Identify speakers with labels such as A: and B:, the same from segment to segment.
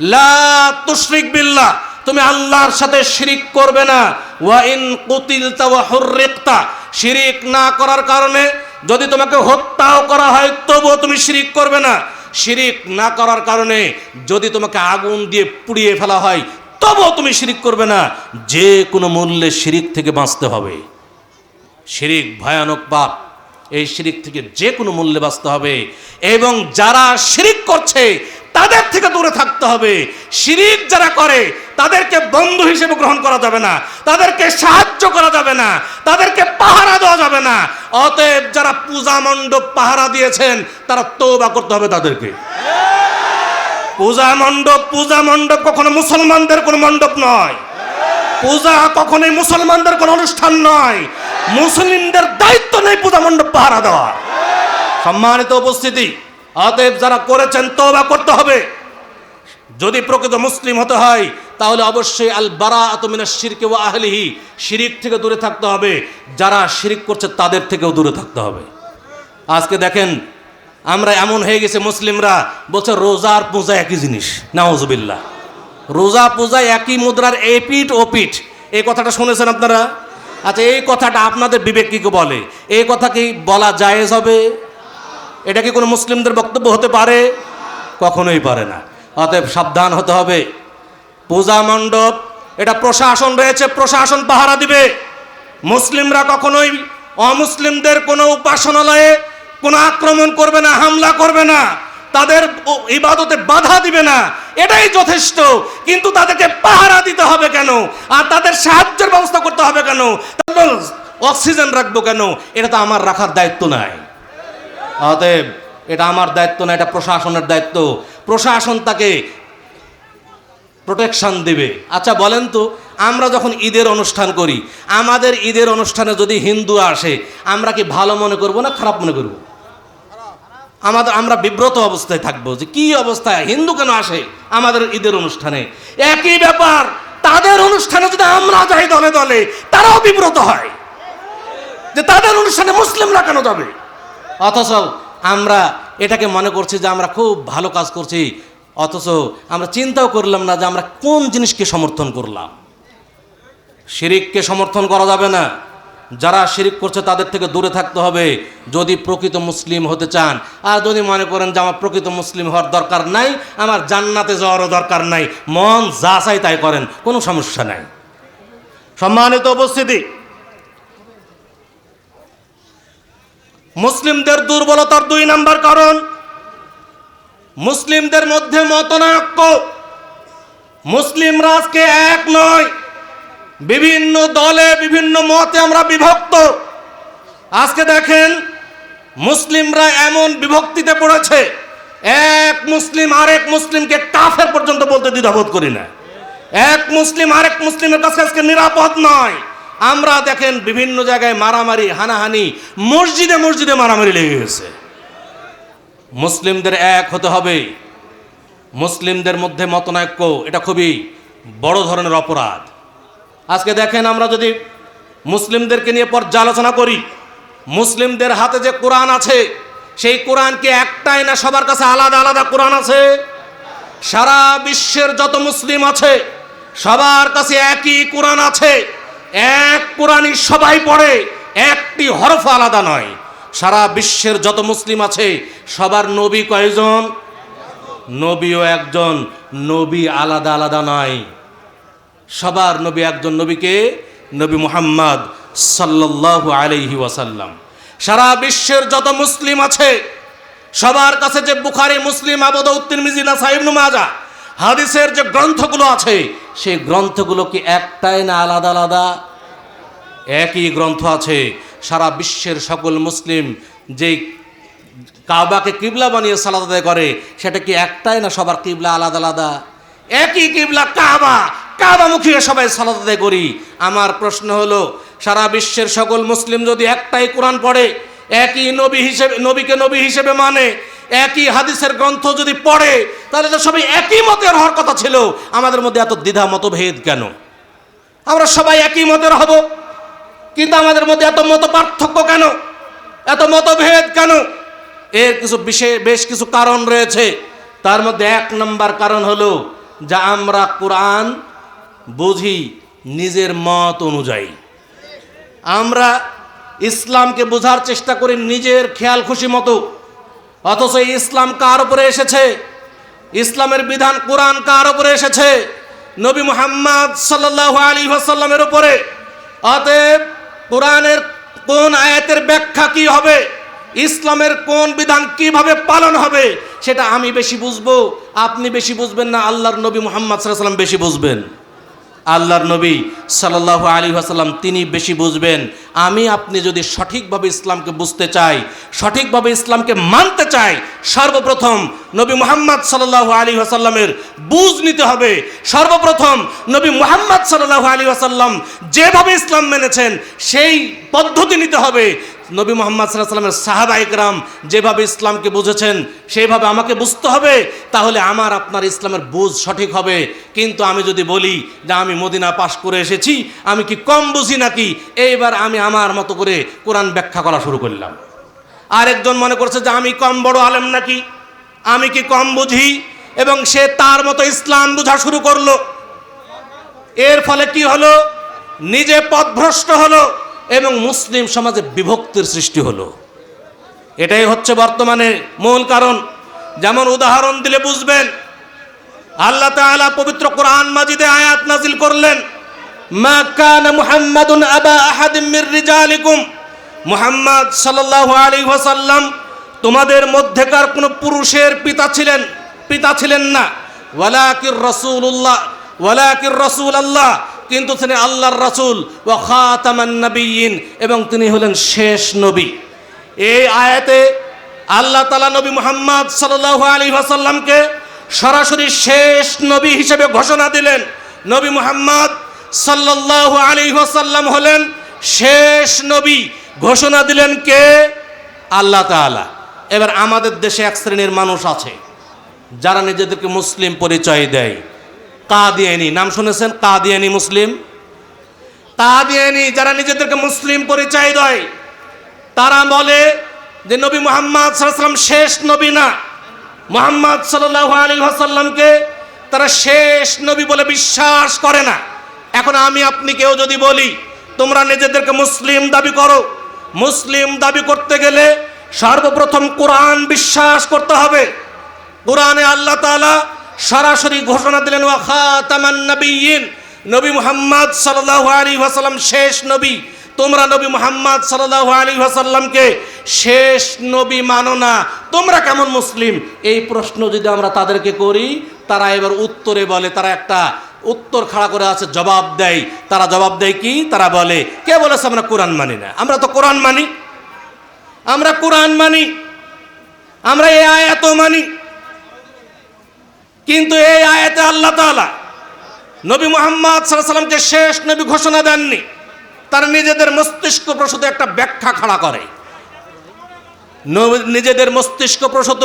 A: লা তুশরিক বিল্লাহ, তুমি আল্লাহর সাথে শিরিক করবে না। ওয়া ইন কুতিলতা ওয়া হুররিকতা, শিরিক না করার কারণে যদি তোমাকে হত্যাও করা হয়, তবুও তুমি শিরিক করবে না। শিরিক না করার কারণে যদি তোমাকে আগুন দিয়ে পুড়িয়ে ফেলা হয়, তবুও তুমি শিরিক করবে না। যে কোনো মূল্যে শিরিক থেকে বাঁচতে হবে। শিরিক ভয়ানক পাপ। এই শিরিক থেকে যে কোনো মূল্যে বাঁচতে হবে। এবং যারা শিরিক করছে তাদের থেকে দূরে থাকতে হবে। শিরিক যারা করে, তাদেরকে বন্ধু হিসেবে গ্রহণ করা যাবে না। তাদেরকে সাহায্য করা যাবে না। তাদেরকে পাহারা দেওয়া যাবে না। অতএব যারা পূজা মণ্ডপ পাহারা দিয়েছেন, তারা তৌবা করতে হবে তাদেরকে। পূজা মণ্ডপ পূজা মণ্ডপ কখনো মুসলমানদের কোনো মণ্ডপ নয়। পূজা কখনোই মুসলমানদের কোনো অনুষ্ঠান নয়। মুসলিমদের দায়িত্ব নেই পূজা মণ্ডপ পাহারা দেওয়া। সম্মানিত উপস্থিতি অতএব যারা করেছেন তওবা করতে হবে। যদি প্রকৃত মুসলিম হতে হয়, তাহলে অবশ্যই আল বারা আতমিনা শিরকে ও আহলিহি, শিরিক থেকে দূরে থাকতে হবে। যারা শিরিক করছে, তাদের থেকেও দূরে থাকতে হবে। আজকে দেখেন, আমরা এমন হয়ে গেছে মুসলিমরা, বলছে রোজার পূজা একই জিনিস। নাওজবিল্লা রোজা পূজা একই মুদ্রার এ পিঠ, ও পিঠ। এই কথাটা শুনেছেন আপনারা? আচ্ছা এই কথাটা আপনাদের বিবেক কি বলে? এই কথা কি বলা জায়েজ হবে? এটা কি কোনো মুসলিমদের বক্তব্য হতে পারে? কখনোই পারে না। অতএব সাবধান হতে হবে। পূজা মণ্ডপ, এটা প্রশাসন রয়েছে, প্রশাসন পাহারা দিবে। মুসলিমরা কখনোই অমুসলিমদের কোনো উপাসনালয়ে কোনো আক্রমণ করবে না, হামলা করবে না, তাদের ইবাদতে বাধা দিবে না। এটাই যথেষ্ট। কিন্তু তাদেরকে পাহারা দিতে হবে কেন? আর তাদের সাহায্যের ব্যবস্থা করতে হবে কেন? অক্সিজেন রাখব কেন? এটা তো আমার রাখার দায়িত্ব নাই। অতএব এটা আমার দায়িত্ব না, এটা প্রশাসনের দায়িত্ব। প্রশাসন তাকে প্রোটেকশন দেবে। আচ্ছা বলেন তো, আমরা যখন ঈদের অনুষ্ঠান করি, আমাদের ঈদের অনুষ্ঠানে যদি হিন্দু আসে, আমরা কি ভালো মনে করব না খারাপ মনে করব? আমাদের, আমরা বিব্রত অবস্থায় থাকব যে কি অবস্থায়? হিন্দু কেন আসে আমাদের ঈদের অনুষ্ঠানে? একই ব্যাপার, তাদের অনুষ্ঠানে যদি আমরা যাই দলে দলে, তারাও বিব্রত হয়। যে তাদের অনুষ্ঠানে মুসলিমরা কেন যাবে? অথচ আমরা এটাকে মনে করছি যে আমরা খুব ভালো কাজ করছি। অথচ আমরা চিন্তাও করলাম না যে আমরা কোন জিনিসকে সমর্থন করলাম। শিরিককে সমর্থন করা যাবে না। যারা শিরিক করছে তাদের থেকে দূরে থাকতে হবে। যদি প্রকৃত মুসলিম হতে চান, আর যদি মনে করেন যে আমার প্রকৃত মুসলিম হওয়ার দরকার নাই, আমার জান্নাতে যাওয়ারও দরকার নাই, মন যা চাই তাই করেন, কোনো সমস্যা নাই। সম্মানিত উপস্থিতি মুসলিমদের দুর্বলতার দুই নাম্বার কারণ, মুসলিমদের মধ্যে মতনাক্য মুসলিমরা আজকে এক নয়, বিভিন্ন দলে, বিভিন্ন মতে আমরা বিভক্ত। আজকে দেখেন, মুসলিমরা এমন বিভক্তিতে পড়েছে, এক মুসলিম আরেক মুসলিমকে কাফের পর্যন্ত বলতে দ্বিধাবোধ করি না। এক মুসলিম আরেক মুসলিমের কাছে আজকে নিরাপদ নয়। আমরা দেখেন বিভিন্ন জায়গায় মারামারি, হানাহানি, মসজিদে মসজিদে মারামারি লেগে গেছে। মুসলিমদের এক হতে হবে। মুসলিমদের মধ্যে মতনাক্য, এটা খুবই বড় ধরনের অপরাধ। আজকে দেখেন আমরা যদি মুসলিমদেরকে নিয়ে পর্যালোচনা করি, মুসলিমদের হাতে যে কোরআন আছে, সেই কোরআন কি একটাই না সবার কাছে আলাদা আলাদা কোরআন আছে? সারা বিশ্বের যত মুসলিম আছে, সবার কাছে একই কোরআন আছে। এক কোরআনই সবাই পড়ে, একটি হরফ আলাদা নয়। সারা বিশ্বের যত মুসলিম আছে, সবার নবী কয়জন? নবীও একজন, নবী আলাদা আলাদা নয়। সবার নবী একজন নবীকে, নবী মুহাম্মদ সাল্লাল্লাহু আলাইহি ওয়াসাল্লাম। সারা বিশ্বের যত মুসলিম আছে, সবার কাছে যে বুখারি, মুসলিম আবদ উত্তিরমিজি না সাহিব মাজা হাদিসের যে গ্রন্থগুলো আছে, সেই গ্রন্থগুলো কি একটাই না আলাদা আলাদা? একই গ্রন্থ আছে। সারা বিশ্বের সকল মুসলিম যেই কাবাকে কিবলা বানিয়ে সালাদ আদায় করে, সেটা কি একটাই না সবার কিবলা আলাদা আলাদা? একই কিবলা কাবা। কাবামুখী সবাই সালাদ আদায় করি। আমার প্রশ্ন হলো, সারা বিশ্বের সকল মুসলিম যদি একটাই কোরআন পড়ে, একই নবী হিসেবে, নবীকে নবী হিসেবে মানে একই হাদিসের গ্রন্থ যদি পড়ে, তাহলে তো সবাই একই মতের হওয়ার কথা ছিল। আমাদের মধ্যে এত দ্বিধা মতভেদ কেন? আমরা সবাই একই মতের হব। কিন্তু আমাদের মধ্যে এত মত পার্থক্য কেন? এত মতভেদ কেন? এর কিছু বিশেষ বেশ কিছু কারণ রয়েছে। তার মধ্যে এক নম্বর কারণ হলো যা আমরা কোরআন বুঝি নিজের মত অনুযায়ী। আমরা ইসলামকে বোঝার চেষ্টা করি নিজের খেয়াল খুশি মতো। অথচ ইসলাম কার উপরে এসেছে? ইসলামের বিধান কোরআন কার উপরে এসেছে? নবী মুহাম্মদ সাল্লাহ আলী ওয়াসাল্লামের উপরে। অতএব কোরআনের কোন আয়াতের ব্যাখ্যা কি হবে? ইসলামের কোন বিধান কীভাবে পালন হবে? সেটা আমি বেশি বুঝব। আপনি বেশি বুঝবেন না, আল্লাহর নবী মোহাম্মদ সাল্লাম বেশি বুঝবেন। আল্লাহর নবী সাল্লাহ আলী আসাল্লাম তিনি বেশি বুঝবেন। আমি আপনি যদি সঠিকভাবে ইসলামকে বুঝতে চাই, সঠিকভাবে ইসলামকে মানতে চাই, সর্বপ্রথম নবী মোহাম্মদ সাল্লাহ আলী আসাল্লামের বুঝ নিতে হবে। সর্বপ্রথম নবী মোহাম্মদ সাল্লাহ আলী আসাল্লাম যেভাবে ইসলাম মেনেছেন, সেই পদ্ধতি নিতে হবে। নবী মোহাম্মদ সাল্লাহ সাল্লামের সাহাবা ইকরাম যেভাবে ইসলামকে বুঝেছেন, সেইভাবে আমাকে বুঝতে হবে, তাহলে আমার, আপনার ইসলামের বুঝ সঠিক হবে। কিন্তু আমি যদি বলি যে আমি মদিনা পাশ করে এসেছি, আমি কি কম বুঝি নাকি? এইবার আমি আমার মতো করে কোরআন ব্যাখ্যা করা শুরু করলাম। আরেকজন মনে করছে যে, আমি কম বড় আলেম নাকি? আমি কি কম বুঝি? এবং সে তার মতো ইসলাম বোঝা শুরু করল। এর ফলে কি হলো? নিজে পথভ্রষ্ট হলো এবং মুসলিম সমাজে বিভক্তির সৃষ্টি হলো। এটাই হচ্ছে বর্তমানে মূল কারণ। যেমন উদাহরণ দিলে বুঝবেন, আল্লাহ তাআলা পবিত্র কোরআন মাজিদে আয়াত নাজিল করলেন। মা কানা মুহাম্মাদুন আবা আহাদিম মির রিজালিকুম। মুহাম্মদ সাল্লাল্লাহু আলাইহি ওয়াসাল্লাম তোমাদের মধ্যেকার কোন পুরুষের পিতা ছিলেন পিতা ছিলেন না। ওয়ালাকির রাসূলুল্লাহ, ওয়ালাকির রাসূল আল্লাহ কিন্তু তিনি আল্লাহর রাসূল ওয়া খাতামান নবিয়্যিন, এবং তিনি হলেন শেষ নবী। এই আয়াতে আল্লাহ তালা নবী মুহাম্মদ সাল্লাল্লাহু আলাইহি ওয়াসাল্লামকে সরাসরি শেষ নবী হিসেবে ঘোষণা দিলেন। নবী মুহাম্মদ সাল্লাল্লাহু আলাইহি ওয়াসাল্লাম হলেন শেষ নবী। ঘোষণা দিলেন কে? আল্লাহ তাআলা। এবার আমাদের দেশে এক শ্রেণির মানুষ আছে, যারা নিজেদেরকে মুসলিম পরিচয় দেয়। কাদিয়ানি, নাম শুনেছেন? কাদিয়ানি মুসলিম? কাদিয়ানি, যারা নিজেদেরকে মুসলিম পরিচয় দেয়, তারা বলে যে নবী মোহাম্মদ সাল্লাম শেষ নবী না। মোহাম্মদ সাল্লাহ আলী আসাল্লামকে তারা শেষ নবী বলে বিশ্বাস করে না। এখন আমি আপনি কেউ যদি বলি, তোমরা নিজেদেরকে মুসলিম দাবি করো। মুসলিম দাবি করতে গেলে সর্বপ্রথম কোরআন বিশ্বাস করতে হবে। কোরআনে আল্লাহ তাআলা সরাসরি ঘোষণা দিলেন, ওয়া খাতামান নবিয়্যিন নবী মুহাম্মদ সাল্লাল্লাহু আলাইহি ওয়াসাল্লাম শেষ নবী। তোমরা নবী মুহাম্মদ সাল্লাল্লাহু আলাইহি ওয়াসাল্লামকে শেষ নবী মানো না। তোমরা কেমন মুসলিম? এই প্রশ্ন যদি আমরা তাদেরকে করি, তারা এবার উত্তরে বলে, তারা একটা উত্তর খাড়া করে আছে, জবাব দেয়। তারা জবাব দেয় কি? তারা বলে, কে বলেছে আমরা কোরআন মানি না? আমরা তো কোরআন মানি। আমরা কোরআন মানি। আমরা এই আয়াত মানি। কিন্তু এই আয়াতে আল্লাহ তাআলা নবী মোহাম্মদ সাল্লামকে শেষ নবী ঘোষণা দেননি। তারা নিজেদের মস্তিষ্ক প্রসূত একটা ব্যাখ্যা খাড়া করে। নিজেদের মস্তিষ্ক প্রসূত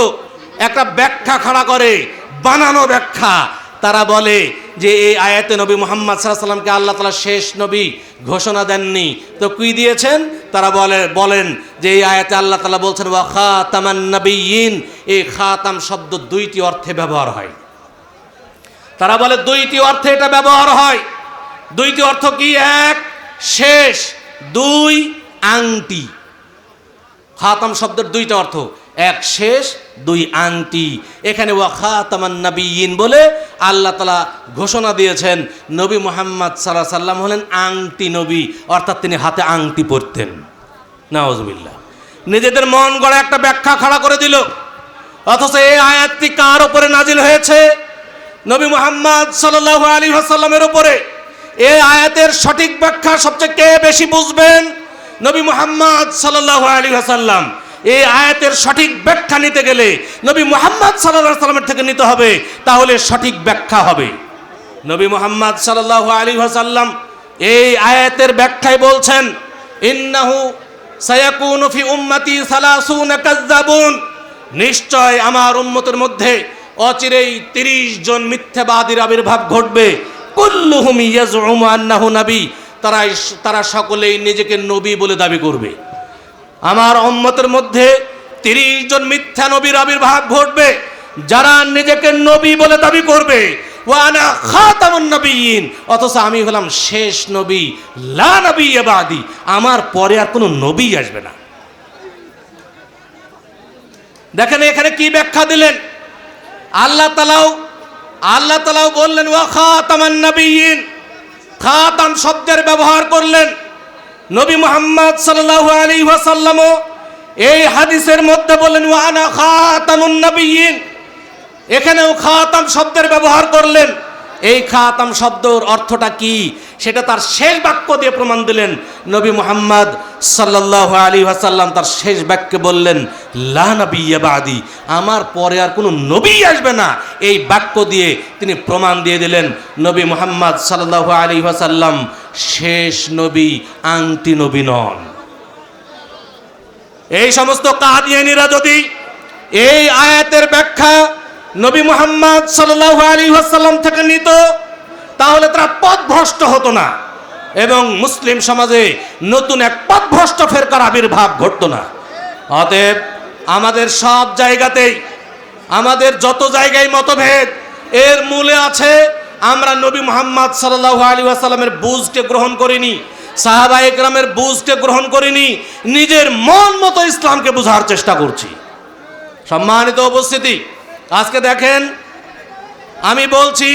A: একটা ব্যাখ্যা খাড়া করে, বানানো ব্যাখ্যা। তারা বলে যে এই আয়াতে নবী মোহাম্মদ সাল্লামকে আল্লাহ তালা শেষ নবী ঘোষণা দেননি। তো কি দিয়েছেন? তারা বলে, বলেন যে এই আয়াতে আল্লাহ তালা বলছেন, ওয়া খাতামান নবীন এই খাতাম শব্দ দুইটি অর্থে ব্যবহার হয়। তারা বলে, দুইটি অর্থে এটা ব্যবহার হয়। দুইটি অর্থ কি? এক, শেষ, দুই, আংটি। খাতাম শব্দের দুইটা অর্থ। এক শেষ, দুই আংটি। এখানে ওয়া খাতামান নবীন বলে আল্লাহ তালা ঘোষণা দিয়েছেন, নবী মোহাম্মদ সাল্লাহ সাল্লাম হলেন আংটি নবী, অর্থাৎ তিনি হাতে আংটি পরতেন। নাওজবিল্লা নিজেদের মন গড়া একটা ব্যাখ্যা খাড়া করে দিল। অথচ এই আয়াতটি কার ওপরে নাজিল হয়েছে? নবী মোহাম্মদ সাল্লাল্লাহু আলী হাসাল্লামের ওপরে এই আয়াতের সঠিক ব্যাখ্যা সবচেয়ে কে বেশি বুঝবেন? নবী মোহাম্মদ সাল্লাল্লাহু আলী হাসাল্লাম এই আয়াতের সঠিক ব্যাখ্যা নিতে গেলে নবী মোহাম্মদ সাল্লাল্লাহু সাল্লামের থেকে নিতে হবে, তাহলে সঠিক ব্যাখ্যা হবে। নবী মোহাম্মদ সাল্লাল্লাহু আলী হাসাল্লাম এই আয়াতের ব্যাখ্যায় বলছেন, ইন্নাহু সায়াকুনু ফি উম্মতি সালাসুনা কাজ্জাবুন নিশ্চয় আমার উম্মতের মধ্যে অচিরেই তিরিশ জন মিথ্যাবাদীর আবির্ভাব ঘটবে। কুল্লুহুম ইয়াজউমু আন্নাহু নবী তারা তারা সকলেই নিজেকে নবী বলে দাবি করবে। আমার উম্মতের মধ্যে তিরিশ জন মিথ্যা নবীর আবির্ভাব ঘটবে, যারা নিজেকে নবী বলে দাবি করবে। ওয়ানা খাতামুন নবিয়িন অথচ আমি হলাম শেষ নবী, লা নবী বাদি আমার পরে আর কোনো নবী আসবে না। দেখেন এখানে কি ব্যাখ্যা দিলেন? আল্লাহ তালাও আল্লাহ তালাও বললেন, ওয়া খাতামান নবিয়িন খাতাম শব্দের ব্যবহার করলেন। নবী মুহাম্মদ সাল্লাল্লাহু আলাইহি ওয়াসাল্লামও এই হাদিসের মধ্যে বললেন ওয়ানা খাতামুন নবিয়িন এখানেও খাতাম শব্দের ব্যবহার করলেন। এই খাতাম শব্দর অর্থটা কি? সেটা তার শেষ বাক্য দিয়ে প্রমাণ দিলেন। নবী মুহাম্মদ সাল্লাহ আলী ওয়াসাল্লাম তার শেষ বাক্যে বললেন, লা নবী বাদি। আমার পরে আর কোনো নবী আসবে না। এই বাক্য দিয়ে তিনি প্রমাণ দিয়ে দিলেন। নবী মুহাম্মদ সাল্লাহ আলী ওয়াসাল্লাম শেষ নবী, আংটি নবী নন। এই সমস্ত কাদিয়ানিরা যদি এই আয়াতের ব্যাখ্যা নবী মুহাম্মদ সাল্লাল্লাহু আলী ওয়াসাল্লাম থেকে নিত, তাহলে তারা পথভ্রষ্ট হতো না এবং মুসলিম সমাজে নতুন এক পথভ্রষ্ট ফেরকার আবির্ভাব ঘটতো না। অতএব আমাদের সব জায়গাতেই, আমাদের যত জায়গায় মতভেদ, এর মূলে আছে আমরা নবী মোহাম্মদ সাল্লাহ আলী আসাল্লামের বুঝকে গ্রহণ করিনি সাহাবা একরামের বুঝকে গ্রহণ করিনি, নিজের মন মতো ইসলামকে বোঝার চেষ্টা করছি। সম্মানিত উপস্থিতি, আজকে দেখেন, আমি বলছি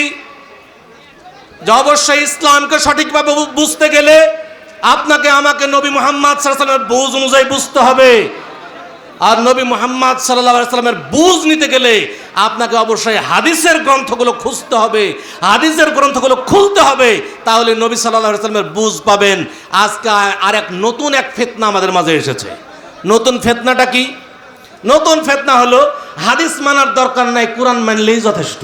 A: যে অবশ্যই ইসলামকে সঠিকভাবে বুঝতে গেলে আপনাকে আমাকে নবী মোহাম্মদ সাল্লামের বুঝ অনুযায়ী বুঝতে হবে। আর নবী মোহাম্মদ সাল্লাহ সাল্লামের বুঝ নিতে গেলে আপনাকে অবশ্যই হাদিসের গ্রন্থগুলো খুঁজতে হবে, হাদিসের গ্রন্থগুলো খুলতে হবে, তাহলে নবী সাল্লাহ সাল্লামের বুঝ পাবেন। আজকে আর এক নতুন এক ফেতনা আমাদের মাঝে এসেছে। নতুন ফেতনাটা কি? নতুন ফেতনা হলো হাদিস মানার দরকার নাই, কোরআন মানলেই যথেষ্ট।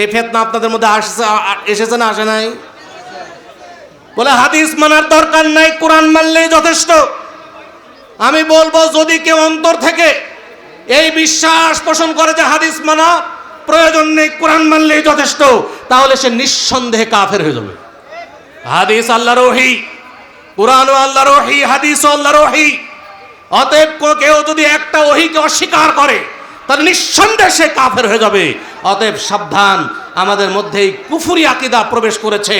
A: এই ফেতনা আপনাদের মধ্যে আসছে এসেছে না আসে নাই? বলে হাদিস মানার দরকার নাই, কোরআন মানলেই যথেষ্ট। আমি বলব, যদি কেউ অন্তর থেকে এই বিশ্বাস পোষণ করে যে হাদিস মানা, প্রয়োজন নেই, কোরআন মানলেই যথেষ্ট, তাহলে সে নিঃসন্দেহে কাফের হয়ে যাবে। হাদিস আল্লাহ রহি কোরআন আল্লাহ রহি হাদিস আল্লাহ রহি অতএব কেউ যদি একটা ওহিকে অস্বীকার করে তাহলে নিঃসন্দেহে সে কাফের হয়ে যাবে। অতএব সাবধান, আমাদের মধ্যেই কুফুরি আকিদা প্রবেশ করেছে।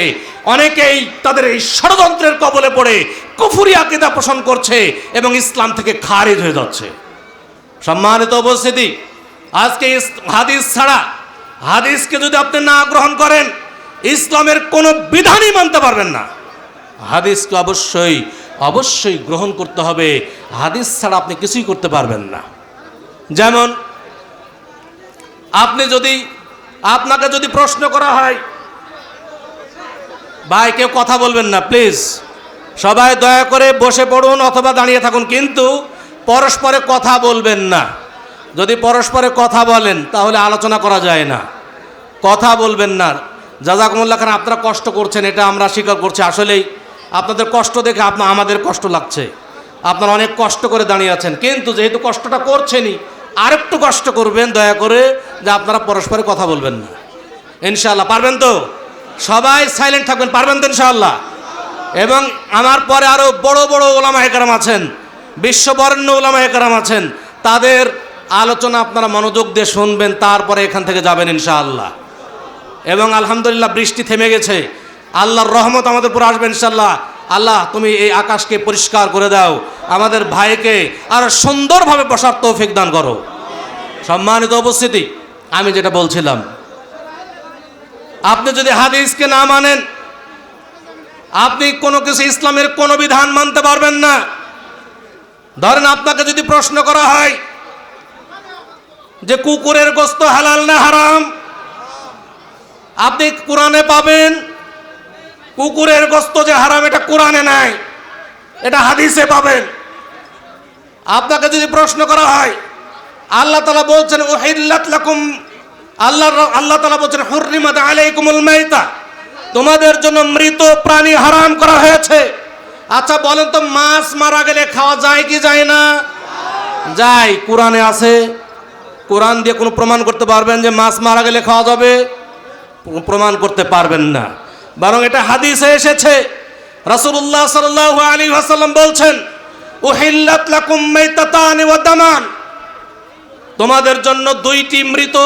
A: অনেকেই তাদের এই ষড়যন্ত্রের কবলে পড়ে কুফুরি আকিদা পোষণ করছে এবং ইসলাম থেকে খারিজ হয়ে যাচ্ছে। সম্মানিত উপস্থিতি, আজকে হাদিস ছাড়া হাদিসকে যদি আপনি না গ্রহণ করেন, ইসলামের কোনো বিধানই মানতে পারবেন না। হাদিসকে অবশ্যই অবশ্যই গ্রহণ করতে হবে। হাদিস ছাড়া আপনি কিছুই করতে পারবেন না। যেমন আপনি যদি, আপনাকে যদি প্রশ্ন করা হয়, ভাই, কেউ কথা বলবেন না, প্লিজ। সবাই দয়া করে বসে পড়ুন অথবা দাঁড়িয়ে থাকুন, কিন্তু পরস্পরে কথা বলবেন না। যদি পরস্পরে কথা বলেন, তাহলে আলোচনা করা যায় না। কথা বলবেন না। জাজাকুমুল্লাহ খান, আপনারা কষ্ট করছেন, এটা আমরা স্বীকার করছি। আসলেই আপনাদের কষ্ট দেখে আপনার আমাদের কষ্ট লাগছে। আপনারা অনেক কষ্ট করে দাঁড়িয়ে আছেন। কিন্তু যেহেতু কষ্টটা করছেনই আরেকটু কষ্ট করবেন, দয়া করে যে আপনারা পরস্পরে কথা বলবেন না। ইনশাল্লাহ পারবেন তো? সবাই সাইলেন্ট থাকবেন, পারবেন তো ইনশাল্লাহ এবং আমার পরে আরও বড় বড় ওলামা একরাম আছেন, বিশ্ববরেণ্য ওলামা একরাম আছেন, তাদের আলোচনা আপনারা মনোযোগ দিয়ে শুনবেন, তারপরে এখান থেকে যাবেন ইনশাআল্লাহ। এবং আলহামদুলিল্লাহ বৃষ্টি থেমে গেছে, আল্লাহর রহমত আমাদের উপর আসবে ইনশাল্লাহ আল্লাহ, তুমি এই আকাশকে পরিষ্কার করে দাও। আমাদের ভাইকে আর সুন্দরভাবে বসার তৌফিক দান করো। সম্মানিত উপস্থিতি, আমি যেটা বলছিলাম, আপনি যদি হাদিসকে না মানেন, আপনি কোনো কিছু ইসলামের কোনো বিধান মানতে পারবেন না। ধরেন আপনাকে যদি প্রশ্ন করা হয় যে কুকুরের গোস্ত হালাল না হারাম? আপনি কোরআনে পাবেন কুকুরের গোস্ত যে হারাম, এটা কোরআনে নাই। এটা হাদিসে পাবেন। আপনাকে যদি প্রশ্ন করা হয়, আল্লাহ তালা বলছেন ওহিল্লাত আল্লাহ আল্লাহ তালা বলছেন, হুররিমাত আলাইকুমুল মাইতা। তোমাদের জন্য মৃত প্রাণী হারাম করা হয়েছে। আচ্ছা বলেন তো, মাছ মারা গেলে খাওয়া যায় কি যায় না? যায়। কোরআনে আছে। কোরআন দিয়ে কোনো প্রমাণ করতে পারবেন যে মাছ মারা গেলে খাওয়া যাবে? প্রমাণ করতে পারবেন না। বরং এটা হাদিসে এসেছে। রাসূলুল্লাহ সাল্লাল্লাহু আলাইহি ওয়াসাল্লাম বলছেন, উহিল্লাত লাকুম মাইতাতান ওয়া দামান। তোমাদের জন্য দুইটি মৃত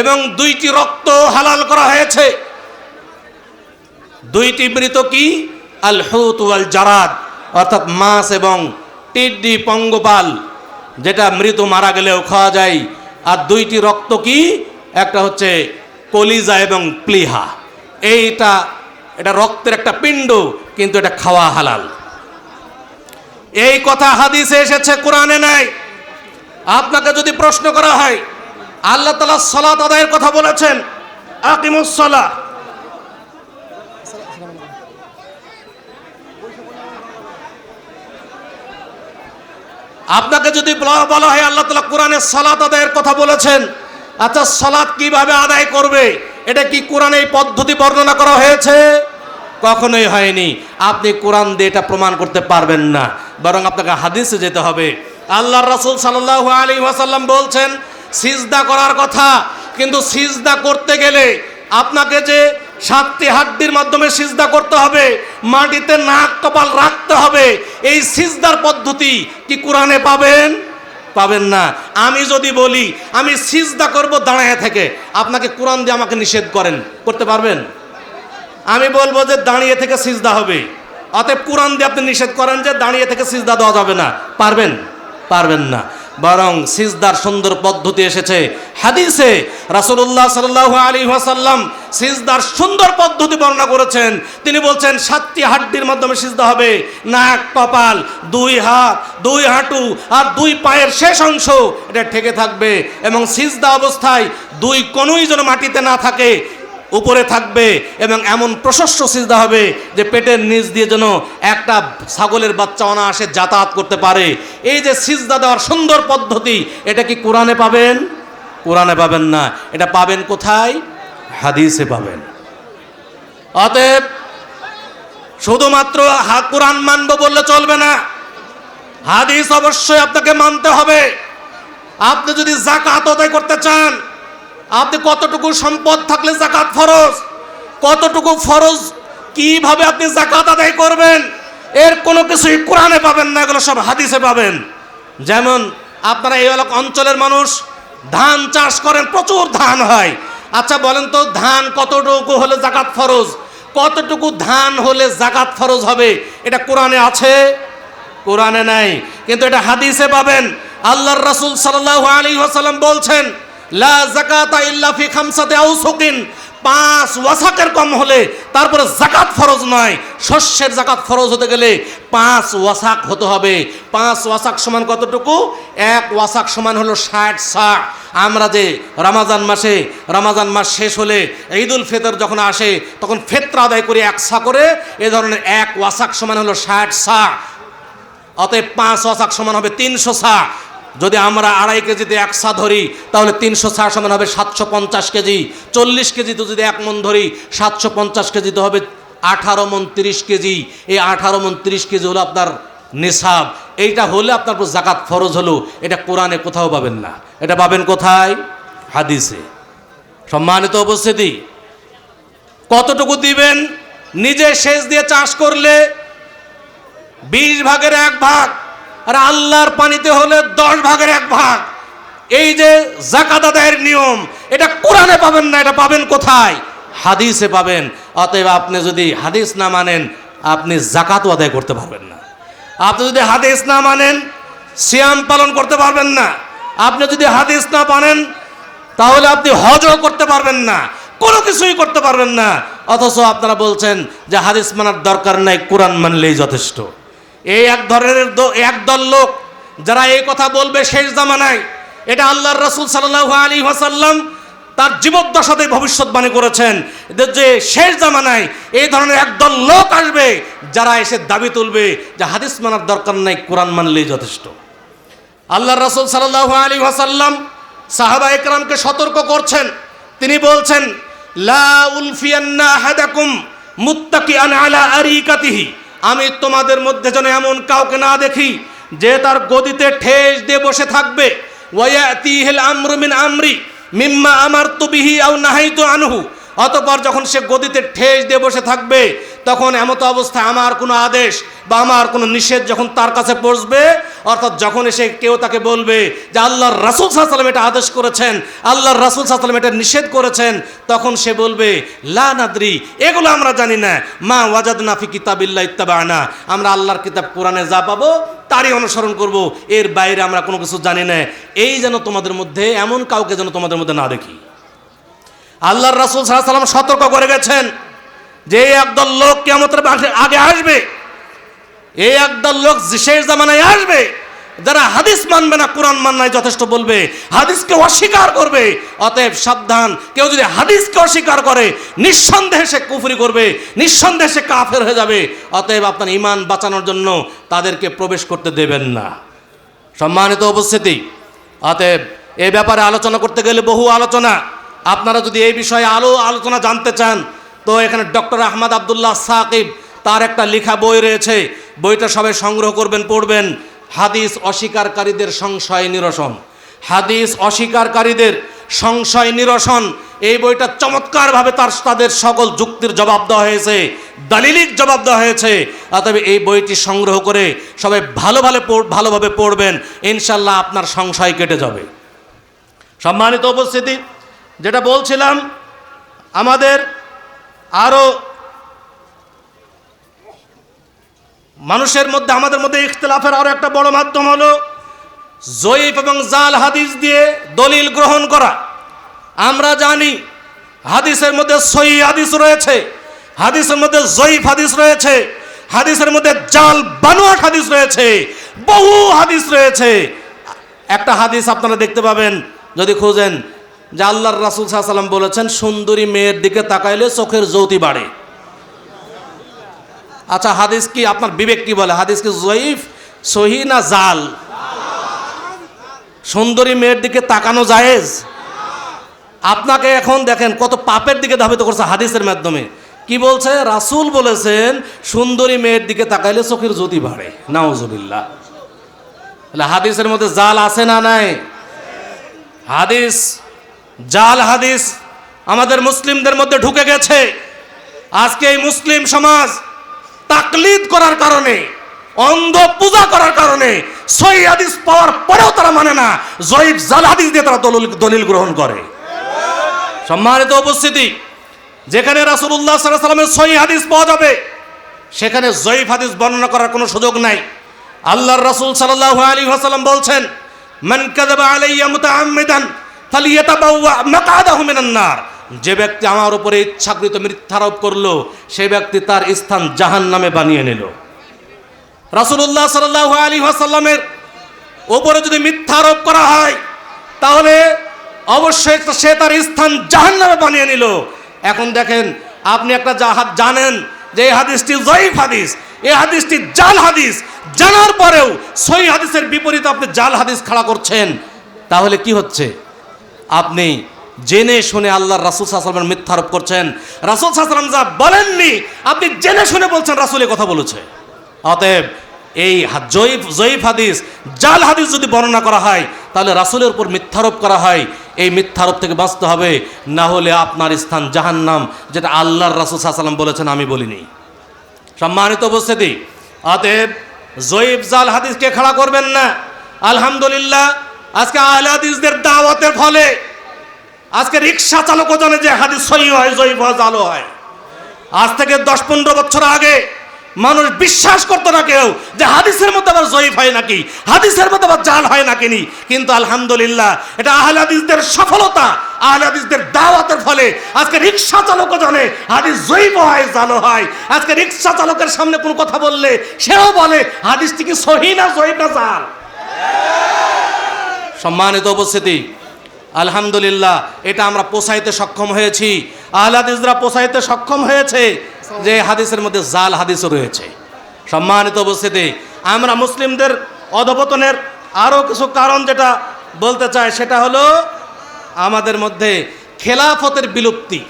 A: এবং দুইটি রক্ত হালাল করা হয়েছে। দুইটি মৃত কি? আল হুত ওয়াল জারাদ অর্থাৎ মাছ এবং টিড্ডি পঙ্গপাল, যেটা মৃত মারা গেলেও খাওয়া যায়। আর দুইটি রক্ত কি? একটা হচ্ছে কলিজা এবং প্লিহা। এইটা, এটা রক্তের একটা পিণ্ড, কিন্তু এটা খাওয়া হালাল। এই কথা হাদিসে এসেছে, কোরআনে নাই। আপনাকে যদি প্রশ্ন করা হয়, আল্লাহ তালা সলাত আদায়ের কথা বলেছেন আকিমুসলা আপনাকে যদি বলা হয়, আল্লাহ তালা কোরআনে সালাত আদায়ের কথা বলেছেন আচ্ছা সালাত কীভাবে আদায় করবে? এটা কি কোরআনে এই পদ্ধতি বর্ণনা করা হয়েছে? কখনোই হয়নি। আপনি কোরআন দিয়ে এটা প্রমাণ করতে পারবেন না। বরং আপনাকে হাদিসে যেতে হবে। আল্লাহ রাসূল সাল্লাল্লাহু আলী ওয়াসাল্লাম বলছেন, সিজদা করার কথা, কিন্তু সিজদা করতে গেলে আপনাকে যে সাতটি হাড্ডির মাধ্যমে সিজদা করতে হবে, মাটিতে নাক কপাল রাখতে হবে, এই সিজদার পদ্ধতি কি কোরআনে পাবেন? পাবেন না। আমি যদি বলি, আমি সিজদা করব দাঁড়ায় থেকে, আপনাকে কোরআন দিয়ে আমাকে নিষেধ করেন। করতে পারবেন? আমি বলব যে দাঁড়িয়ে থেকে সিজদা হবে। অতএব কোরআন দিয়ে আপনি নিষেধ করেন যে দাঁড়িয়ে থেকে সিজদা দেওয়া যাবে না। পারবেন? পারবেন না। বরং সিজদার সুন্দর পদ্ধতি এসেছে। হাদিসে রাসূলুল্লাহ সাল্লাল্লাহু আলাইহি ওয়াসাল্লাম সিজদার সুন্দর পদ্ধতি বর্ণনা করেছেন। তিনি বলছেন, সাতটি হাড্ডির মাধ্যমে সিজদা হবে। নাক, কপাল, দুই হাত, দুই হাঁটু আর দুই পায়ের শেষ অংশ এটা ঠেকে থাকবে এবং সিজদা অবস্থায় দুই কোনোই যেন মাটিতে না থাকে। উপরে থাকবে এবং এমন প্রশস্ত সিজদা হবে যে পেটের নিচ দিয়ে যেন একটা ছাগলের বাচ্চা অনায়াসে যাতায়াত করতে পারে। এই যে সিজদা দেওয়ার সুন্দর পদ্ধতি, এটা কি কোরআনে পাবেন? কোরআনে পাবেন না। এটা পাবেন কোথায়? হাদিসে পাবেন। অতএব শুধুমাত্র হা- কোরআন মানব বললে চলবে না। হাদিস অবশ্যই আপনাকে মানতে হবে। আপনি যদি জাকাত আদায় করতে চান আপনি কতটুকু সম্পদ থাকলে জাকাত ফরজ? কতটুকু ফরজ? কীভাবে আপনি জাকাত আদায় করবেন? এর কোনো কিছুই কোরআনে পাবেন না, এগুলো সব হাদিসে পাবেন। যেমন আপনারা এই এলাকা অঞ্চলের মানুষ, ধান চাষ করেন, প্রচুর ধান হয়। আচ্ছা বলেন তো, ধান কতটুকু হলে জাকাত ফরজ? কতটুকু ধান হলে জাকাত ফরজ হবে? এটা কোরআনে আছে? কোরআনে নাই। কিন্তু এটা হাদিসে পাবেন। আল্লাহর রাসূল সাল্লাল্লাহু আলাইহি ওয়াসাল্লাম বলছেন লা যাকাতা ইল্লা ফি খামসাতি আউসুকিন। পাঁচ ওয়াসাকের কম হলে তারপরে জাকাত ফরজ নয়, শস্যের জাকাত ফরজ হতে গেলে পাঁচ ওয়াসাক হতে হবে। পাঁচ ওয়াসাক সমান কতটুকু? এক ওয়াসাক সমান হলো ষাট সা আমরা যে রমাজান মাসে, রমাজান মাস শেষ হলে ঈদুল ফিতর যখন আসে, তখন ফেতরা আদায় করে এক সা করে, এ ধরনের এক ওয়াসাক সমান হলো ষাট সা অতএব পাঁচ ওয়াসাক সমান হবে তিনশো সা যদি আমরা আড়াই কেজিতে এক সা ধরি, তাহলে তিনশো সা সমান হবে সাতশো পঞ্চাশ কেজি। চল্লিশ কেজি তো যদি এক মন ধরি, সাতশো পঞ্চাশ কেজি তো হবে আঠারো মন তিরিশ কেজি। এই আঠারো মন তিরিশ কেজি হলো আপনার নিসাব। এইটা হলে আপনার উপর জাকাত ফরজ হলো। এটা কোরআনে কোথাও পাবেন না। এটা পাবেন কোথায়? হাদিসে। সম্মানিত উপস্থিতি, কতটুকু দিবেন? নিজে সেচ দিয়ে চাষ করলে বিশ ভাগের এক ভাগ। আর আল্লাহর পানিতে হলে দশ ভাগের এক ভাগ। এই যে জাকাত আদায়ের নিয়ম, এটা কোরআনে পাবেন না, এটা পাবেন কোথায়? হাদিসে পাবেন। অতএব আপনি যদি হাদিস না মানেন, আপনি জাকাতও আদায় করতে পারবেন না। আপনি যদি হাদিস না মানেন, সিয়াম পালন করতে পারবেন না। আপনি যদি হাদিস না মানেন, তাহলে আপনি হজও করতে পারবেন না। কোনো কিছুই করতে পারবেন না। অথচ আপনারা বলছেন যে হাদিস মানার দরকার নাই, কোরআন মানলেই যথেষ্ট। এই এক ধরনের একদল লোক যারা এই কথা বলবে শেষ জামানায়। এটা আল্লাহর রসুল সাল্লাল্লাহু আলী ওয়াসাল্লাম তার জীবদ্দশাতে ভবিষ্যৎবাণী করেছেন। যে শেষ জামানায় এই ধরনের একদল লোক আসবে যারা এসে দাবি তুলবে যে হাদিস মানার দরকার নাই, কোরআন মানলেই যথেষ্ট। আল্লাহ রসুল সাল্লাল্লাহু আলী ওয়াসাল্লাম সাহাবা একরামকে সতর্ক করছেন। তিনি বলছেন, লা উলফিয়ান্না আহাদাকুম মুত্তাকিআন আলা আরিকাতিহি। আমি তোমাদের মধ্যে যেন এমন কাউকে না দেখি যে তার গদিতে ঠেস দিয়ে বসে থাকবে। আমরু আমরি মিম্মা আমার তুবিহি আউ আও নাহাইতু আনহু। অতপর যখন সে গদিতে ঠেস দিয়ে বসে থাকবে, তখন এমতো অবস্থায় আমার কোনো আদেশ বা আমার কোনো নিষেধ যখন তার কাছে পৌঁছবে অর্থাৎ যখন এসে কেউ তাকে বলবে যে আল্লাহর রাসুল সাল্লাম এটা আদেশ করেছেন, আল্লাহর রাসুল সাল্লাম এটা নিষেধ করেছেন, তখন সে বলবে, লা নাদ্রি, এগুলো আমরা জানি না। মা ওয়াজাদ নাফি কিতাবিল্লা ইত্তাবা আনা আমরা আল্লাহর কিতাব কোরআনে যা পাবো তারই অনুসরণ করব, এর বাইরে আমরা কোনো কিছু জানি না। এই যেন তোমাদের মধ্যে, এমন কাউকে যেন তোমাদের মধ্যে না দেখি। আল্লাহর রাসুল সাল্লাম সতর্ক করে গেছেন যে একদল লোক কেমতের আগে আসবে। এই একদল লোক শেষ জামানায় আসবে, যারা হাদিস মানবে না, কোরআন মান্নায় যথেষ্ট বলবে, হাদিসকে অস্বীকার করবে, অতএব সাবধান। কেউ যদি হাদিসকে অস্বীকার করে, নিঃসন্দেহে সে কুফরি করবে, নিঃসন্দেহে সে কাফের হয়ে যাবে। অতএব আপনার ইমান বাঁচানোর জন্য তাদেরকে প্রবেশ করতে দেবেন না। সম্মানিত উপস্থিতি, অতএব এ ব্যাপারে আলোচনা করতে গেলে বহু আলোচনা। আপনারা যদি এই বিষয়ে আলো আলোচনা জানতে চান, তো এখানে ডক্টর আহমদ আবদুল্লাহ সাকিব, তার একটা লেখা বই রয়েছে বইটা সবাই সংগ্রহ করবেন, পড়বেন। হাদিস অস্বীকারীদের সংশয় নিরসন। হাদিস অস্বীকারীদের সংশয় নিরসন। এই বইটা চমৎকারভাবে তার, তাদের সকল যুক্তির জবাব দেওয়া হয়েছে, দালিলিক জবাব দেওয়া হয়েছে। অতএব এই বইটি সংগ্রহ করে সবাই ভালো ভালো ভালোভাবে পড়বেন। ইনশাল্লাহ আপনার সংশয় কেটে যাবে। সম্মানিত উপস্থিতি, যেটা বলছিলাম, আমাদের আরও মানুষের মধ্যে, আমাদের মধ্যে ইখতলাফের আরও একটা বড় মাধ্যম হলো জয়ীফ এবং জাল হাদিস দিয়ে দলিল গ্রহণ করা। আমরা জানি হাদিসের মধ্যে সহি হাদিস রয়েছে, হাদিসের মধ্যে জয়ীফ হাদিস রয়েছে, হাদিসের মধ্যে জাল বানোয়াট হাদিস রয়েছে, বহু হাদিস রয়েছে। একটা হাদিস আপনারা দেখতে পাবেন, যদি খোঁজেন, যে আল্লাহর রাসুল সাল্লাম বলেছেন, সুন্দরী মেয়ের দিকে তাকাইলে চোখের জ্যোতি বাড়ে। আচ্ছা হাদিস কি আপনার বিবেক কি বলে? হাদিস কি জয়ীফ, সহি না জাল? সুন্দরী মেয়ের দিকে তাকানো জায়েজ? আপনাকে এখন দেখেন, কত পাপের দিকে ধাবিত করছে হাদিসের মাধ্যমে। কি বলছে? রাসূল বলেছেন, সুন্দরী মেয়ের দিকে তাকাইলে চোখের জ্যোতি বাড়ে। নাউজুবিল্লাহ। তাহলে হাদিসের মধ্যে জাল আছে না নাই? হাদিস, জাল হাদিস আমাদের মুসলিমদের মধ্যে ঢুকে গেছে। আজকে এই মুসলিম সমাজ তাকলিদ করার কারণে, অন্ধ পূজা করার কারণে, সই হাদিস পাওয়ার পরেও তারা মানে না, জয়ীফ জাল হাদিস দিয়ে তারা দলিল দলিল গ্রহণ করে। সম্মানিত উপস্থিতি, যেখানে আলাইহি সাল্লামের সহি হাদিস পাওয়া যাবে, সেখানে জয়ীফ হাদিস বর্ণনা করার কোনো সুযোগ নাই। আল্লাহর রাসূল সাল্লাল্লাহু আলাইহি ওয়াসাল্লাম বলছেন, মান কাযাবা আলাইয়া মুতাআম্মিদান ফালিয়াতাবাওয়া মাকআদাহু মিনান নার। যে ব্যক্তি আমার উপরে ইচ্ছাকৃত মিথ্যারোপ করল সেই ব্যক্তি তার স্থান জাহান্নামে বানিয়ে নিল। রাসূলুল্লাহ সাল্লাল্লাহু আলী ওয়াসাল্লামের ওপরে যদি মিথ্যারোপ করা হয়, তাহলে অবশ্যই সে তার স্থান জাহান্নামে বানিয়ে নিল। এখন দেখেন, আপনি একটা জাহাজ জানেন যে এই হাদিসটি জয়ীফ হাদিস, এই হাদিসটি জাল হাদিস। জানার পরেও সই হাদিসের বিপরীতে আপনি জাল হাদিস খাড়া করছেন। তাহলে কি হচ্ছে? আপনি জেনে শুনে আল্লাহর রাসুল সাল্লামের মিথ্যারোপ করছেন। রাসুল সাল্লাম যা বলেননি, আপনি জেনে শুনে বলছেন, রাসুল কথা বলেছে। অতএব এই জয়ীফ জয়ীফ হাদিস, জাল হাদিস যদি বর্ণনা করা হয়, তাহলে রাসুলের উপর মিথ্যারোপ করা হয়। এই মিথ্যারোপ থেকে বাঁচতে হবে, না হলে আপনার স্থান জাহান্নাম, যেটা আল্লাহর রাসুল সাল্লাম বলেছেন, আমি বলিনি। সম্মানিত উপস্থিতি, অতএব জয়ীফ জাল হাদিসকে খাড়া করবেন না। আলহামদুলিল্লাহ, আজকে আহলে হাদিসদের দাওয়াতের ফলে আজকে রিক্সা চালকও জানে যে হাদিস সহি হয় জয়ীফ হয় জালও হয়। আজ থেকে দশ পনেরো বছর আগে মানুষ বিশ্বাস করতো না কেউ যে হাদিসের মধ্যে আবার জয়ীফ হয় নাকি, হাদিসের মধ্যে আবার জাল হয় নাকি নি। কিন্তু আলহামদুলিল্লাহ, এটা আহলে হাদিসদের সফলতা আহলে হাদিসদের দাওয়াতের ফলে আজকে রিক্সা চালকও জানে হাদিস জয়ীফ হয় জালও হয়। আজকে রিক্সা চালকের সামনে কোনো কথা বললে সেও বলে, হাদিসটি কি সহি না জয়ীফ না জাল? সম্মানিত উপস্থিতি আলহামদুলিল্লাহ, এটা আমরা পোষাইতে সক্ষম হয়েছি। আহলাদিসরা পোষাইতে সক্ষম হয়েছে, যে হাদিসের মধ্যে জাল হাদিসও রয়েছে। সম্মানিত উপস্থিতি, আমরা মুসলিমদের অধপতনের আরও কিছু কারণ যেটা বলতে চাই, সেটা হলো আমাদের মধ্যে খেলাফতের বিলুপ্তি।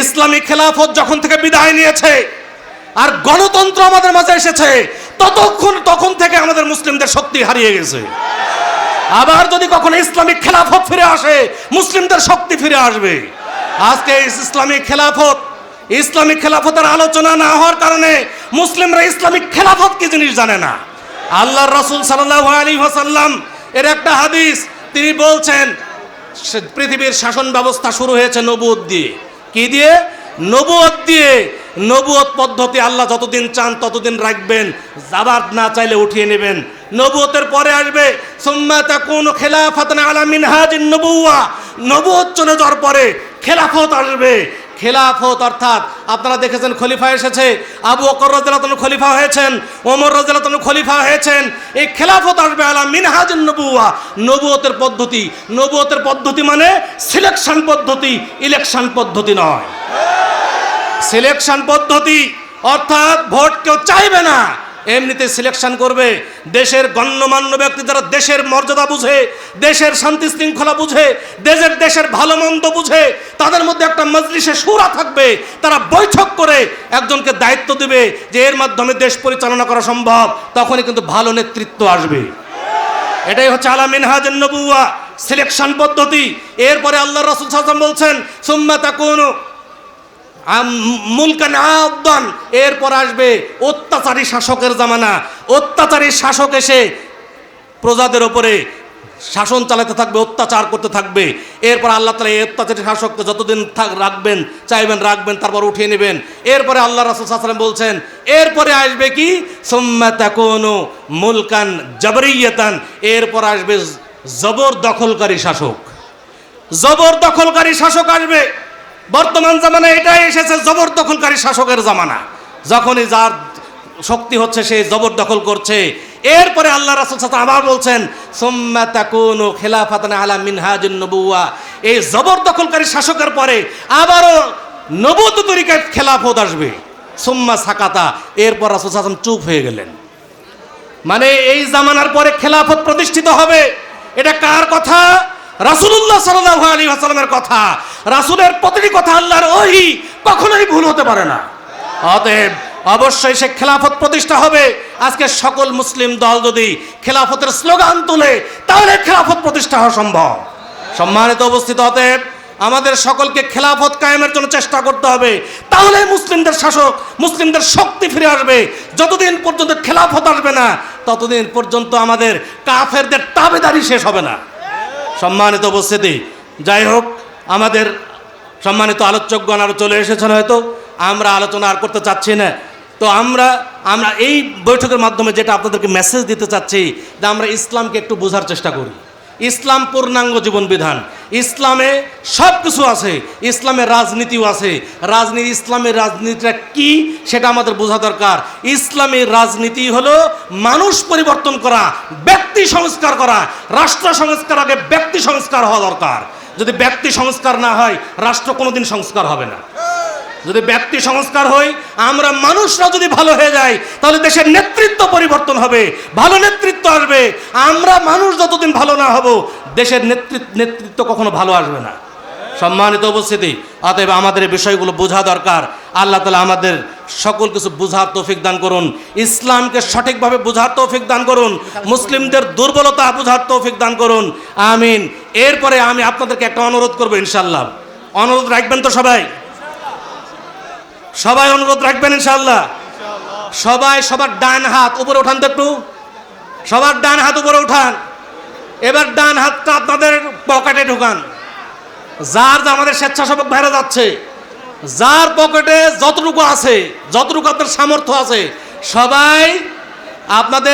A: ইসলামী খেলাফত যখন থেকে বিদায় নিয়েছে, আর গণতন্ত্র আমাদের মাঝে এসেছে, ততক্ষণ তখন থেকে আমাদের মুসলিমদের শক্তি হারিয়ে গেছে। আবার যদি কখনো ইসলামিক খেলাফত ফিরে আসে, মুসলিমদের শক্তি ফিরে আসবে। আজকে ইসলামিক খেলাফত, ইসলামিক খেলাফতের আলোচনা না হওয়ার কারণে মুসলিমরা ইসলামিক খেলাফত কি জিনিস জানে না। আল্লাহ রসুল সাল্লাহ আলী হাসাল্লাম এর একটা হাদিস, তিনি বলছেন পৃথিবীর শাসন ব্যবস্থা শুরু হয়েছে নবুয়ত দিয়ে। কি দিয়ে? নবুয়ত দিয়ে, নবুয়ত পদ্ধতি আল্লাহ যতদিন চান ততদিন রাখবেন। জাবাত না চাইলে উঠিয়ে নেবেন। নবুয়তের পরে আসবে, সুম্মা তাকুন খেলাফাতান আলা মিনহাজিন নবুয়া নবুয়ত চলে যাওয়ার পরে খেলাফত আসবে। খেলাফত অর্থাৎ, আপনারা দেখেছেন খলিফা এসেছে, আবু বকর রাদিয়াল্লাহু খলিফা হয়েছেন, ওমর রাদিয়াল্লাহু খলিফা হয়েছেন। এই খেলাফত আসবে আলা মিনহাজুন নবুয়া নবুয়তের পদ্ধতি নবুয়তের পদ্ধতি মানে সিলেকশন পদ্ধতি ইলেকশন পদ্ধতি নয়। সিলেকশন পদ্ধতি, অর্থাৎ ভোট কেউ চাইবে না। এমনিতে সিলেকশন করবে দেশের গণ্যমান্য ব্যক্তি যারা দেশের মর্যাদা বুঝে, দেশের শান্তি শৃঙ্খলা বুঝে, দেশের দেশের ভালো মন্দ বুঝে, তাদের মধ্যে একটা মজলিসে সুরা থাকবে। তারা বৈঠক করে একজনকে দায়িত্ব দেবে যে এর মাধ্যমে দেশ পরিচালনা করা সম্ভব, তখনই কিন্তু ভালো নেতৃত্ব আসবে। এটাই হচ্ছে আলা মিনহাজুন নবুয়া সিলেকশন পদ্ধতি। এরপরে আল্লাহ রসুল সাল্লাল্লাহু বলছেন, সুম্মা তাকুনু মুলকান এরপর আসবে অত্যাচারী শাসকের জামানা। অত্যাচারী শাসক এসে প্রজাদের ওপরে শাসন চালাতে থাকবে, অত্যাচার করতে থাকবে। এরপর আল্লাহ তালা এই অত্যাচারী শাসককে যতদিন থাক রাখবেন, চাইবেন, রাখবেন, তারপর উঠিয়ে নেবেন। এরপরে আল্লাহ রাসুল সাল্লাম বলছেন, এরপরে আসবে কি? সোম্মা তাকুনু মুলকান জবরিয়তান। এরপর আসবে জবর দখলকারী শাসক। জবর দখলকারী শাসক আসবে। বর্তমান জামানায় এটাই এসেছে জবরদখলকারী শাসকের জামানা। যখনই যার শক্তি হচ্ছে সে জবরদখল করছে। এরপরে আল্লাহ রাসুল সাথে আবার বলছেন, সোম্মা তাকুনু খেলাফাতানা আলা মিনহাজুন নবুয়া এই জবরদখলকারী শাসকের পরে আবারও নবত তরিকায় খেলাফত আসবে। সোম্মা সাকাতা। এরপর রাসুল সাসম চুপ হয়ে গেলেন। মানে এই জামানার পরে খেলাফত প্রতিষ্ঠিত হবে। এটা কার কথা? রাসূলুল্লাহ সাল্লাল্লাহু আলাইহি ওয়াসাল্লামের কথা, রাসূলের প্রতিটি কথা আল্লাহর ওহি, কখনোই ভুল হতে পারে না। অতএব অবশ্যই সে খেলাফত প্রতিষ্ঠা হবে। আজকে সকল মুসলিম দল যদি খেলাফতের স্লোগান তুলে, তাহলে খেলাফত প্রতিষ্ঠা হওয়া সম্ভব। সম্মানিত অবস্থিত অতএব আমাদের সকলকে খেলাফত কায়েমের জন্য চেষ্টা করতে হবে। তাহলে মুসলিমদের শাসক, মুসলিমদের শক্তি ফিরে আসবে। যতদিন পর্যন্ত খেলাফত আসবে না, ততদিন পর্যন্ত আমাদের কাফেরদের তাবেদারি শেষ হবে না। সম্মানিত উপস্থিতি। যাই হোক, আমাদের সম্মানিত আলোচকগণ আরও চলে এসেছেন হয়তো, আমরা আলোচনা আর করতে চাচ্ছি না। তো আমরা আমরা এই বৈঠকের মাধ্যমে যেটা আপনাদেরকে মেসেজ দিতে চাচ্ছি, যে আমরা ইসলামকে একটু বোঝার চেষ্টা করি। ইসলাম পূর্ণাঙ্গ জীবন বিধান ইসলামে সব কিছু আছে ইসলামের রাজনীতিও আছে। রাজনীতি, ইসলামের রাজনীতিটা কি সেটা আমাদের বোঝা দরকার। ইসলামের রাজনীতি হলো মানুষ পরিবর্তন করা, ব্যক্তি সংস্কার করা, রাষ্ট্র সংস্কার আগে ব্যক্তি সংস্কার হওয়া দরকার। যদি ব্যক্তি সংস্কার না হয়, রাষ্ট্র কোনোদিন সংস্কার হবে না। যদি ব্যক্তি সংস্কার হয়, আমরা মানুষরা যদি ভালো হয়ে যাই, তাহলে দেশের নেতৃত্ব পরিবর্তন হবে, ভালো নেতৃত্ব আসবে। আমরা মানুষ যতদিন ভালো না হব, দেশের নেতৃত্ব নেতৃত্ব কখনো ভালো আসবে না। সম্মানিত উপস্থিতি, অতএব আমাদের বিষয়গুলো বোঝা দরকার। আল্লাহ তালা আমাদের সকল কিছু বোঝার তৌফিক দান করুন। ইসলামকে সঠিকভাবে বোঝার তৌফিক দান করুন। মুসলিমদের দুর্বলতা বোঝার তৌফিক দান করুন। আমিন। এরপরে আমি আপনাদেরকে একটা অনুরোধ করব ইনশাল্লাহ অনুরোধ রাখবেন তো সবাই? সবাই অনুরোধ রাখবেন ইনশাল্লাহ সবাই সবার ডান হাত উপরে উঠান তো একটু। সবার ডান হাত উপরে উঠান। এবার ডান হাতটা আপনাদের পকেটে ঢুকান। যার যা আমাদের স্বেচ্ছাসেবক বাইরে যাচ্ছে যার পকেটে যতটুকু আছে যতটুকু আপনার সামর্থ্য আছে সবাই আপনাদের